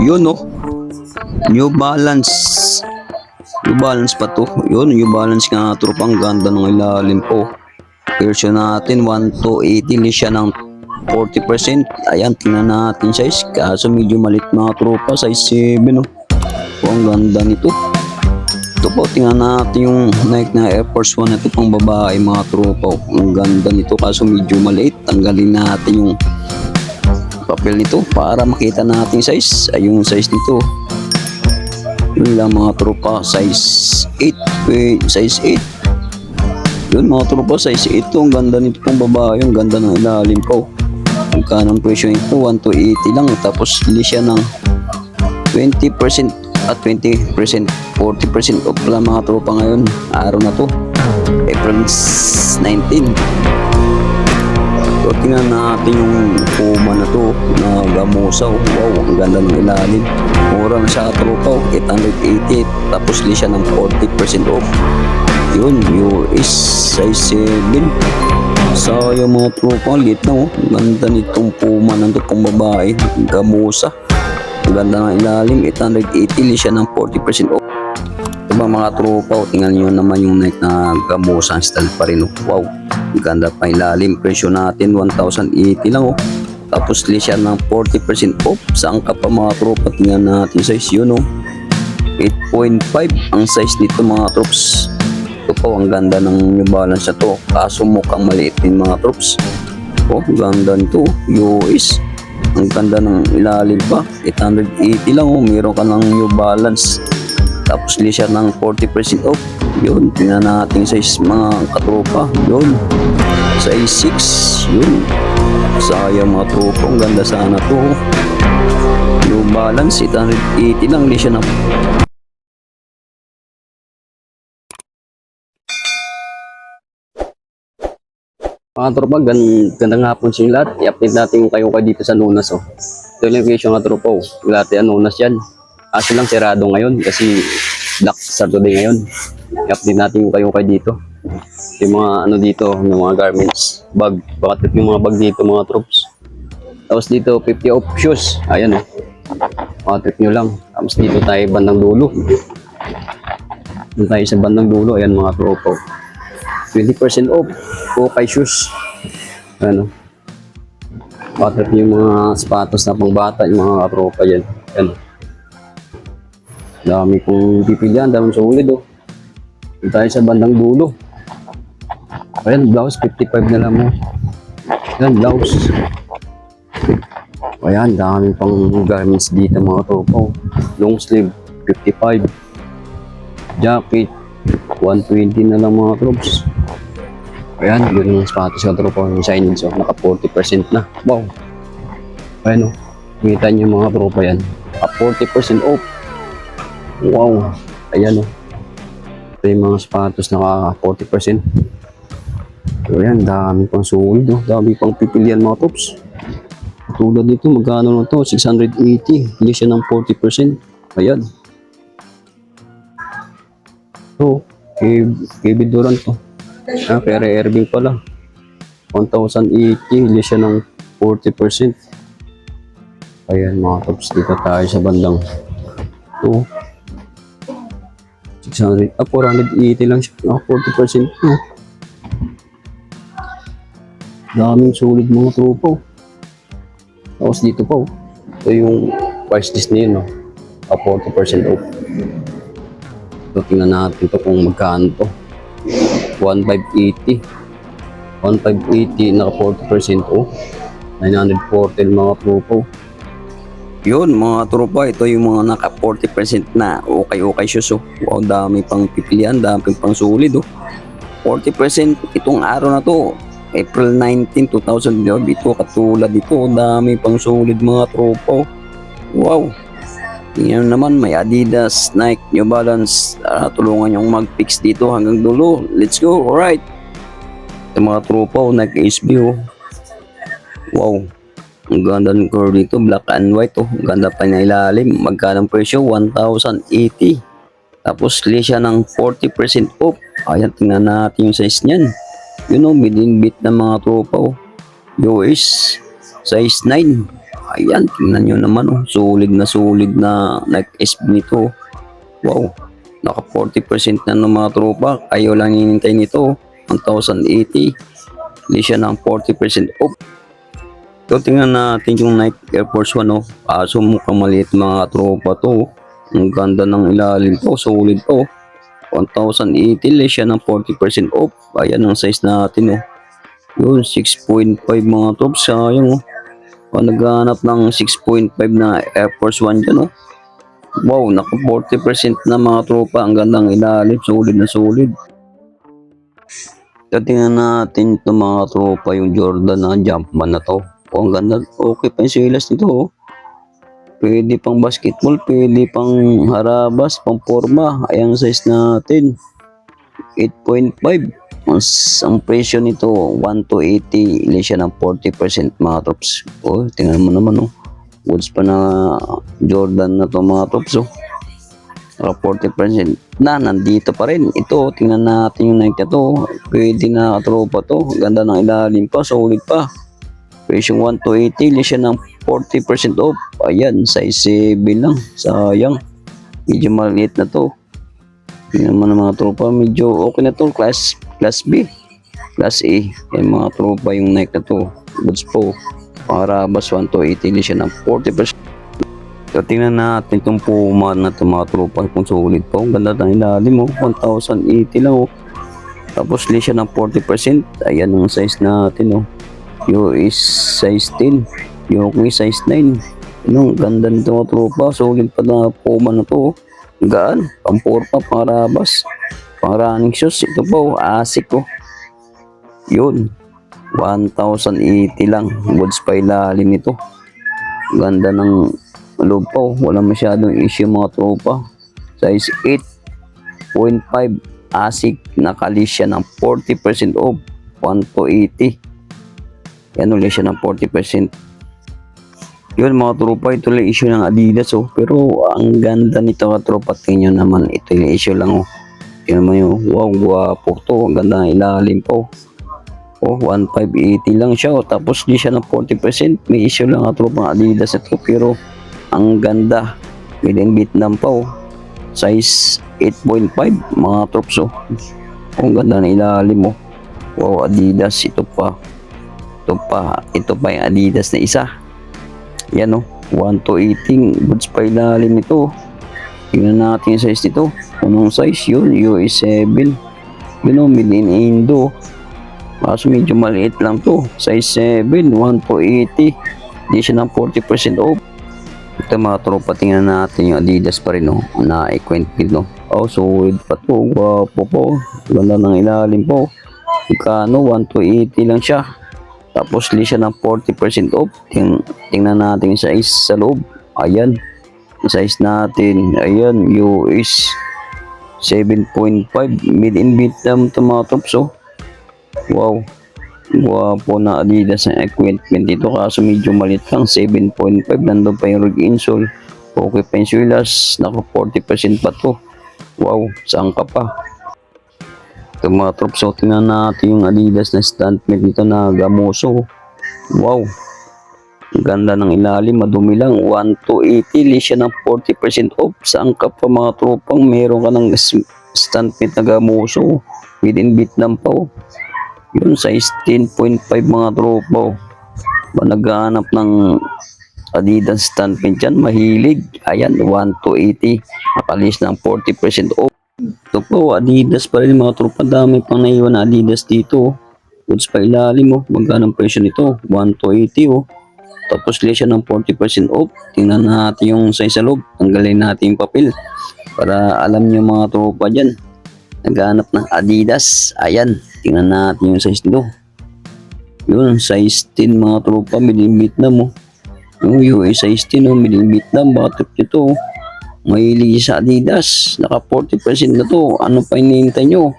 Yun no. New Balance. New Balance pa to. Yun, New Balance nga tropa. Ganda ng ilalim po. Version natin 1 to 80 siya ng 40%. Ayan, tingnan natin size. Kaso medyo malit mga tropa. Size 7 no. Oh, ang ganda nito. Ito po, tingnan natin yung Nike na Air Force 1 na ito pang babae mga tropa. oh. Ang ganda nito kaso medyo maliit. Tanggalin natin yung papel nito para makita natin size. Ay yung size nito. Yun lang mga tropa, size 8. Wait, size 8. Yun mga tropa, size 8 to. Ang ganda nito pang babae. Ang ganda ng ilalim. Magkano ang presyo nito? 1 to 80 lang. Tapos hindi siya ng 20% at 20%, 40% off lang mga tropa ngayon. Araw na to. April 19. So, tingnan natin yung puma na to na gamusaw. Wow, ang ganda ng ilalim. Mura na siya tropa. 880. Tapos li siya ng 40% off. Yun, US size 7. Sayang mga tropa. Lit na oh. Ganda nitong puma na to pang babae. Gamusa. Ang ganda ng ilalim. 880 li siya ng 40% off. Diba mga tropa, o, tingnan nyo naman yung Nike na gamusan style pa rin. oh. Wow, ganda pa ilalim. Presyo natin 1,080 lang oh. Tapos siya ng 40% off. Saan ka pa mga tropa? Tingnan natin size yun oh. 8.5 ang size nito mga troops. Ito po, ang ganda ng New Balance na to. Kaso mukhang maliit din mga troops. Oh, ganda nito. US. Ang ganda ng ilalim pa. 880 lang oh. Meron ka ng New Balance. Tapos li siya ng 40% off. Yun, tingnan natin size mga katropa. Yun, size 6. Yun, sayang mga tropa. Ang ganda sana to. New Balance, 880 lang. Li siya ng Mga tropa, gan gandang hapon sa lahat. I-update natin yung kayo kayo dito sa Nunas. Oh. Ito yung location mga tropa. Oh. Lahat yan, Nunas yan. Kaso lang sirado ngayon kasi Black Saturday ngayon. I-update natin kayo kayo dito. Yung mga ano dito, yung mga garments, bag. Baka trip yung mga bag dito mga troops. Tapos dito, 50 off shoes. Ayan oh. Mga trip nyo lang. Tapos dito tayo bandang dulo. Dito tayo sa bandang dulo. Ayan mga tropa. 20% off. Okay shoes. Ano. Mga trip yung mga sapatos na pangbata, yung mga tropa yan. Ayan. Dami kong pipilian, dami sulit oh. Dito tayo sa bandang dulo. Ayan, blouse, 55 na lang mo. Ayan, blouse. Ayan, dami pang garments dito mga tropa. oh. Long sleeve, 55. Jacket, 120 na lang mga troops. Ayan, yun yung sapatos sa tropa yung signage. Oh, naka 40% na. Wow. Ayan oh. Kita niyo mga tropa yan. Naka 40% off. Wow. Ayan oh. Ito yung mga sapatos naka 40%. So ayan, dami pang sulit oh. Dami pang pipilian mga tops. Tulad nito, magkano na to? 680. Hindi siya ng 40%. Ayan. So, kay, kay Biduran to. Ah, pero Irving pala. 1,080. Hindi siya ng 40%. Ayan mga tops. Dito tayo sa bandang. Oh. 600. Ah, 480 lang siya. Ah, 40%. Oh. Daming sulit mga tropa. oh. Tapos dito pa, oh. ito yung price list niya, no? A 40% off. So, tingnan natin to kung magkano to. 1,580. 1,580, naka 40% off. 940 mga tropa. Yun, mga tropa, ito yung mga naka 40% na okay-okay shoes. Oh. Wow, dami pang pipilian, dami pang sulit. Oh. 40% itong araw na to. April 19, 2012. Ito, katulad ito. Dami pang sulit mga tropa. oh. Wow. Tingnan naman, may Adidas, Nike, New Balance. Ah, tulungan yung mag-fix dito hanggang dulo. Let's go. Alright. Ito mga tropa, oh, Nike. Oh. Wow. Ang ganda ng curve dito, black and white. Oh. Ang ganda pa niya ilalim. Magkano presyo? 1,080. Tapos, li siya ng 40% off. Ayan, tingnan natin yung size niyan. Yun oh, within bit ng mga tropa oh. US, size 9. Ayan, tingnan nyo naman oh. Solid na solid na Nike SB nito. Wow. Naka 40% na ng mga tropa. Ayaw lang hinintay nito. 1,080. Hindi siya ng 40% off. So, tingnan natin yung Nike Air Force One, oh. Kaso mukhang maliit mga tropa to. oh. Ang ganda ng ilalim to. Solid to. 1,080 less siya ng 40% off. Ayan ang size natin, oh. Yun, 6.5 mga trops. Sayang, oh. O, naghahanap ng 6.5 na Air Force One dyan, oh. Wow, naka 40% na mga tropa. Ang gandang ilalim. Solid na solid. So, tingnan natin ito mga tropa yung Jordan na Jumpman na to. Oh, ang ganda. Okay pa yung silas nito. Oh. Pwede pang basketball, pwede pang harabas, pang forma. Ayan size natin. 8.5. Ang, presyo nito, 1 to 80. Ili siya ng 40% mga tops. Oh, tingnan mo naman oh. Woods pa na Jordan na to mga tops oh. Naka 40% na nandito pa rin. Ito, tingnan natin yung Nike to. Pwede na katropa to. Ganda ng ilalim pa, solid pa. Presyo 1 to 80, ili siya ng 40% off. Ayan, size 7 lang. Sayang. Medyo maliit na to. Tingnan mo na mga tropa, medyo okay na to. Class, class B. Class A. Yan mga tropa yung Nike na to. Goods po. Pangarabas 1 to 80, ili siya ng 40%. So, tingnan natin itong Puma na ito mga tropa kung sulit po. Ang ganda ng ilalim mo. 1,080 lang oh. Tapos li siya ng 40%. Ayan ang size natin oh. Is size 10. Yung okay size 9. Ano, ganda nito mga tropa. Sulit pa na Puma na to. oh. Gaan. Pampur pa, pangarabas. Pang running shoes. Ito po, asik oh. Yun. 1,080 lang. Goods pa ilalim nito. Ganda ng loob po. Wala masyadong issue mga tropa. Size 8.5 ASIC nakalis siya ng 40% off. 1 to 80. Yan ulit siya ng 40%. Yun mga tropa, ito lang issue ng Adidas oh. Pero ang ganda nito mga tropa. Tingnan nyo naman, ito yung issue lang oh. Tingnan mo yun, wow, guwapo to. Ang ganda ng ilalim po. Oh, 1,580 lang siya. Oh. Tapos di siya ng 40%. May issue lang ang tropang Adidas ito. Pero ang ganda. Made Vietnam pa oh. Size 8.5 mga trops oh. Oh, ang ganda ng ilalim oh. Wow, Adidas. Ito pa. Ito pa. Ito pa yung Adidas na isa. Yan oh. 1 to 18. Goods pa ilalim ito. oh. Tingnan natin yung size nito. Anong size yun? US 7. Yun oh, made in Indo. Kaso medyo maliit lang to. Size 7, 1 to 80. Hindi siya ng 40% off. Ito mga tropa, tingnan natin yung Adidas pa rin, no? Na equipment, no? Oh, solid pa to. Gwapo po. Ganda ng ilalim po. Ikano, 1 to 80 lang siya. Tapos, li siya ng 40% off. Ting tingnan natin yung size sa loob. Ayan. Yung size natin. Ayan, US 7.5. Made in Vietnam to mga trops, oh. Wow. Guwapo na Adidas ang equipment dito kaso medyo malit lang 7.5 nandun pa yung rig insole okay pa yung sulas naka 40% pa to wow saan ka pa ito mga trops so tingnan natin yung Adidas na stuntmate dito na gamoso wow ang ganda ng ilalim madumi lang 1 to 80 li siya ng 40% off saan ka pa mga tropang meron ka ng s- stuntmate na gamoso within Vietnam pa oh yun, size 10.5 mga tropa. oh. Ba naghahanap ng Adidas standpin dyan, mahilig. Ayan, 1 to 80. Nakalis ng 40% off. Ito po, Adidas pa rin mga tropa. Dami pang naiwan na Adidas dito. oh. Goods pa ilalim mo. Oh. Magkano ang presyo nito? 1 to 80 oh. Tapos liya siya ng 40% off. Tingnan natin yung size sa loob. Tanggalin natin yung papel. Para alam nyo mga tropa dyan. Naghanap ng Adidas. Ayan. Tingnan natin yung size nito. Yun, size 10 mga tropa. Made in Vietnam oh. Yung US size 10 oh. Made in Vietnam. Bakit ito oh. Mahilig sa Adidas. Naka 40% na to. Ano pa hinihintay nyo?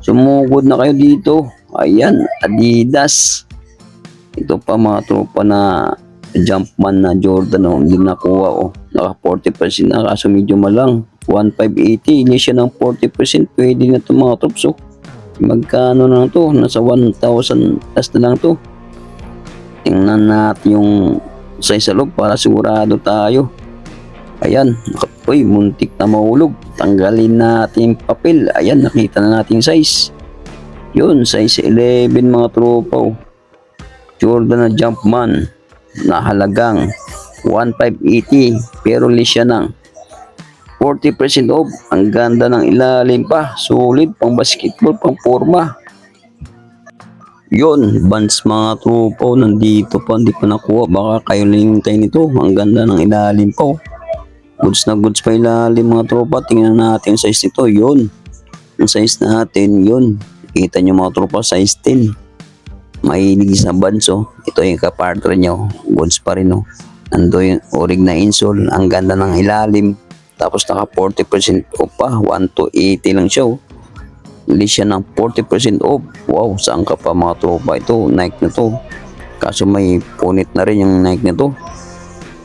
Sumugod na kayo dito. Ayan, Adidas. Ito pa mga tropa na Jumpman na Jordan oh. Hindi nakuha oh. Naka 40% na kaso medyo malang. 1,580. Hindi siya ng 40%. Pwede na ito mga trops oh. Magkano na to? Nasa 1,000 plus na lang to. Tingnan natin yung size sa loob para sigurado tayo. Ayan, uy, muntik na mahulog. Tanggalin natin yung papel. Ayan, nakita na natin size. Yun, size 11 mga tropa. oh. Jordan na Jumpman na halagang 1,580 pero list siya ng 40% off. Ang ganda ng ilalim pa. Solid pang basketball, pang forma. Yun, Vans mga tropa. oh, Nandito pa, hindi pa nakuha. Baka kayo lang nito. Ang ganda ng ilalim pa. Goods na goods pa ilalim mga tropa. Tingnan natin size nito. Yun. Ang size natin, yun. Kita nyo mga tropa, size 10. Mahilig sa Vans oh. Ito yung kapartner nyo. Goods pa rin oh. Ando yung orig na insole. Ang ganda ng ilalim. Tapos naka 40% off pa. 1 to 80 lang siya oh. List siya ng 40% off. Wow, saan ka pa mga tropa ito? Nike na to. Kaso may punit na rin yung Nike na to.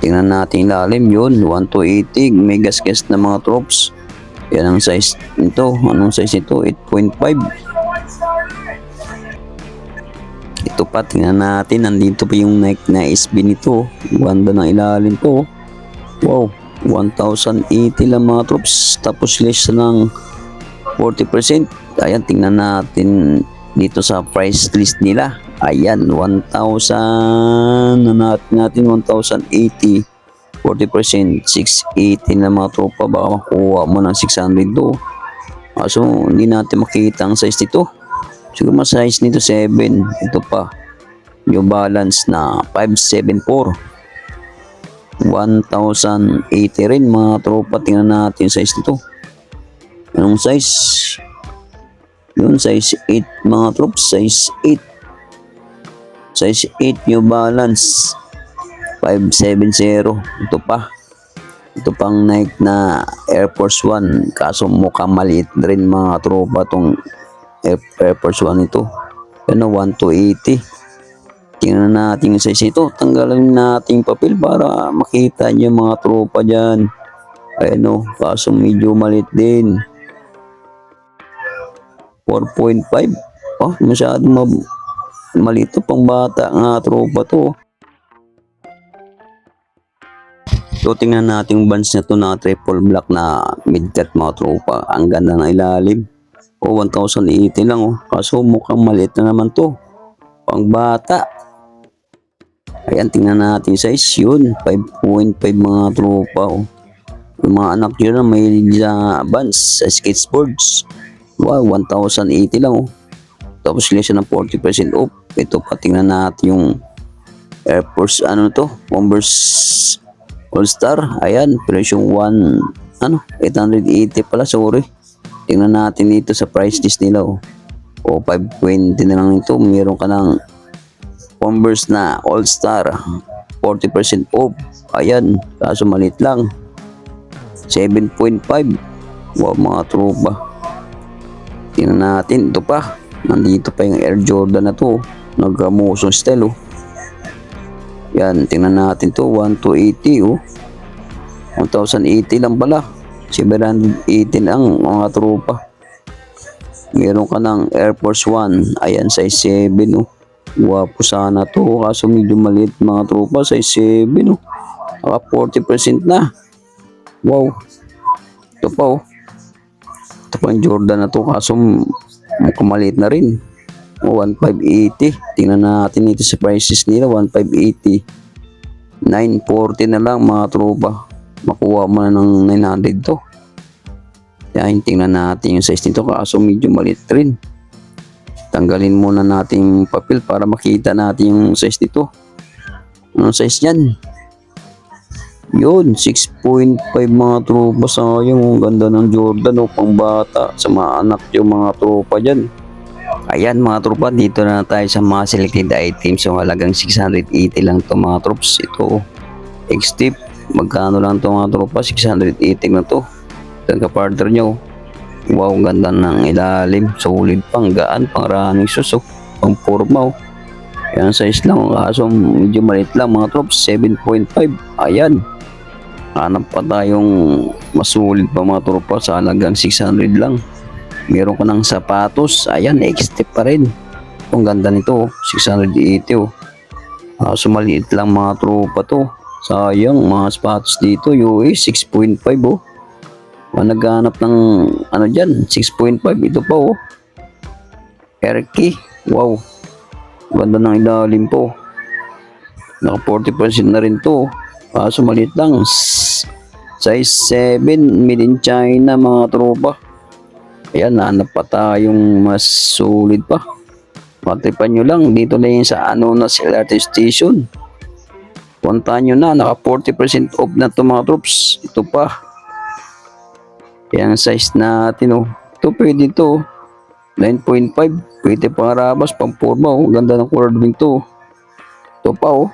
Tingnan natin ilalim yun. 1 to 80. May gas-gas na mga tropes. Yan ang size nito. Anong size nito? 8.5. Ito pa, tingnan natin. Nandito pa yung Nike na SB nito. Ganda ng ilalim to. Wow, 1,080 lang mga troops. Tapos less ng 40%. Ayan, tingnan natin dito sa price list nila. Ayan, 1,000 na natin, natin 1,080. 40%, 680 na mga tropa. Baka makuha mo ng 600 do. Kaso, hindi natin makita ang size nito. Siguro mas size nito 7. Ito pa. New Balance na 574. 1,080 rin mga tropa. Tingnan natin size nito. Anong size? Yun, size 8 mga troops. Size 8. Size 8 New Balance. 570. Ito pa. Ito pang Nike na Air Force One. Kaso mukhang maliit rin mga tropa tong Air, Force One ito. Yan na 1 to 80. Tingnan natin yung size ito. Tanggalin natin papel para makita niyo mga tropa dyan. Ayan o, kaso medyo maliit din. 4.5. Oh, masyado mab- maliit to pang bata nga tropa to. So, tingnan natin yung bands na to na triple black na mid-cut mga tropa. Ang ganda ng ilalim. O, 1,080 lang oh. Kaso mukhang maliit na naman to. Pang bata. Ayan, tingnan natin size yun. 5.5 mga tropa oh. Yung mga anak nyo na may sa bands, sa skateboards. Wow, 1,080 lang oh. Tapos sila siya ng 40% off. Ito pa, tingnan natin yung Air Force, ano to? Converse All-Star. Ayan, presyong 1, ano, 880 pala, sorry. Tingnan natin dito sa price list nila oh. O 520 na lang ito. Meron ka ng Converse na All-Star. 40% off. Ayan, kaso malit lang. 7.5. Wow, mga tropa. Tingnan natin. Ito pa. Nandito pa yung Air Jordan na to. Nagkamusong style oh. Yan, tingnan natin to. 1 to 80 oh. 1,080 lang pala. 780 lang mga tropa. Meron ka ng Air Force One. Ayan, size 7 oh. Wapo sana to. Kaso medyo maliit mga tropa. Size 7 oh. Naka 40% na. Wow. Ito pa oh. Ito pa yung Jordan na to. Kaso mukhang maliit na rin. O, 1,580. Tingnan natin ito sa prices nila. 1,580. 940 na lang mga tropa. Makuha mo na ng 900 to. Yan, tingnan natin yung size nito. Kaso medyo maliit rin. Tanggalin muna natin yung papel para makita natin yung size nito. Anong size niyan? Yun, 6.5 mga tropa sayang. Ang ganda ng Jordan o pang bata sa mga anak yung mga tropa dyan. Ayan mga tropa, dito na tayo sa mga selected items. So halagang 680 lang to mga troops. Ito, X-tip. Magkano lang to mga tropa? 680 na to. Ito ka-partner nyo. Wow, ganda ng ilalim. Solid pang gaan, pang running shoes. Oh. Pang forma. Oh. Ayan, size lang. Kaso medyo maliit lang mga troops. 7.5. Ayan. Hanap pa tayong masulit pa mga tropa sa halagang 600 lang. Meron ka ng sapatos. Ayan, X-tip pa rin. Ang ganda nito, oh. 680 oh. Kaso maliit lang mga tropa to. Sayang, mga sapatos dito, US 6.5 oh. Mga naghanap ng ano dyan, 6.5 ito pa oh. Erky, wow. Ganda ng ilalim po. Naka 40% na rin to. Kaso maliit lang. Size 7, made in China mga tropa. Ayan, nahanap pa tayong mas solid pa. Matipan nyo lang, dito na yun sa ano na LRT station. Puntahan nyo na, naka 40% off na to mga troops. Ito pa. Yan ang size natin oh. Ito pwede to. 9.5. Pwede pang rabas, pang forma oh. Ganda ng colored wing to. Ito pa oh.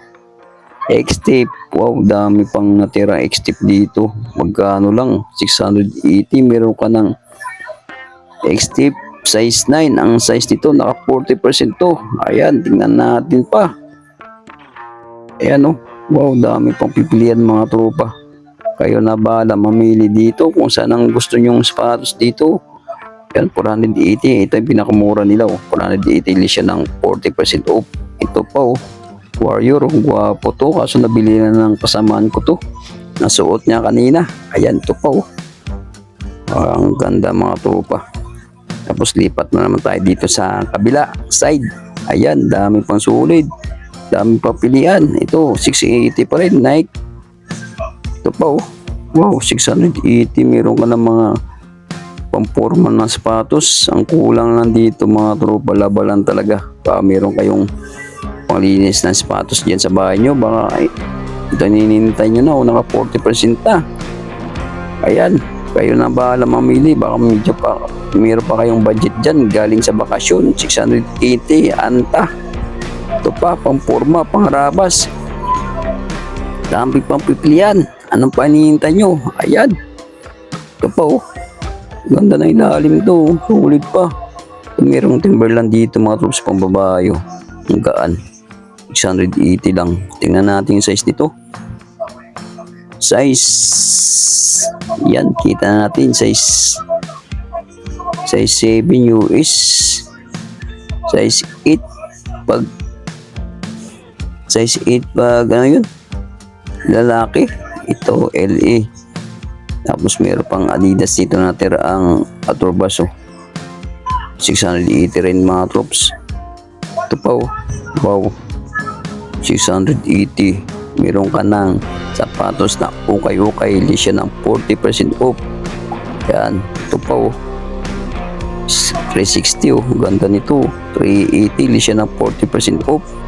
X-tip. Wow, dami pang natira X-tip dito. Magkano lang? 680. Meron ka ng X-tip size 9. Ang size nito naka 40% to. Ayan, tingnan natin pa. Ayan oh. Wow, dami pang pipilian mga tropa. Kayo na bahala mamili dito kung saan ang gusto nyong sapatos dito. Yan, 480. Ito yung pinakamura nila. Oh. 480 siya ng 40% off. Ito pa oh. Warrior, oh. Gwapo to. Kaso nabili na ng kasamaan ko to. Nasuot niya kanina. Ayan, ito pa oh. Ah, ang ganda mga tropa. Tapos lipat na naman tayo dito sa kabila side. Ayan, dami pang sulit. Dami pang pilian. Ito, 680 pa rin. Nike. Ito pa oh. Wow, 680. Meron ka ng mga pamporma ng sapatos. Ang kulang lang dito mga tropa. Labalan talaga. Baka meron kayong panglinis ng sapatos dyan sa bahay nyo. Baka ay, ito ninintay nyo na. O naka 40% na. Ayan. Kayo na bahala mamili. Baka medyo pa, meron pa kayong budget dyan. Galing sa bakasyon. 680. Anta. Ito pa, pamporma, pangrabas. Dami pang pipilian. Anong panihintay nyo? Ayan. Ito pa oh. Ganda na ilalim to. oh. Sulit pa. Merong Timberland dito mga troops pang babayo. Ang gaan. 680 lang. Tingnan natin yung size nito. Size. Yan, kita na natin. Size. Size 7 US. Size 8 pag size 8 pag ano yun lalaki ito LA tapos meron pang Adidas dito na tira ang Aturbaso 680 rin mga troops ito pa oh wow 680 meron ka ng sapatos na ukay-ukay li siya ng 40% off. Yan ito pa oh. 360 oh. Ganda nito. 380 li siya ng 40% off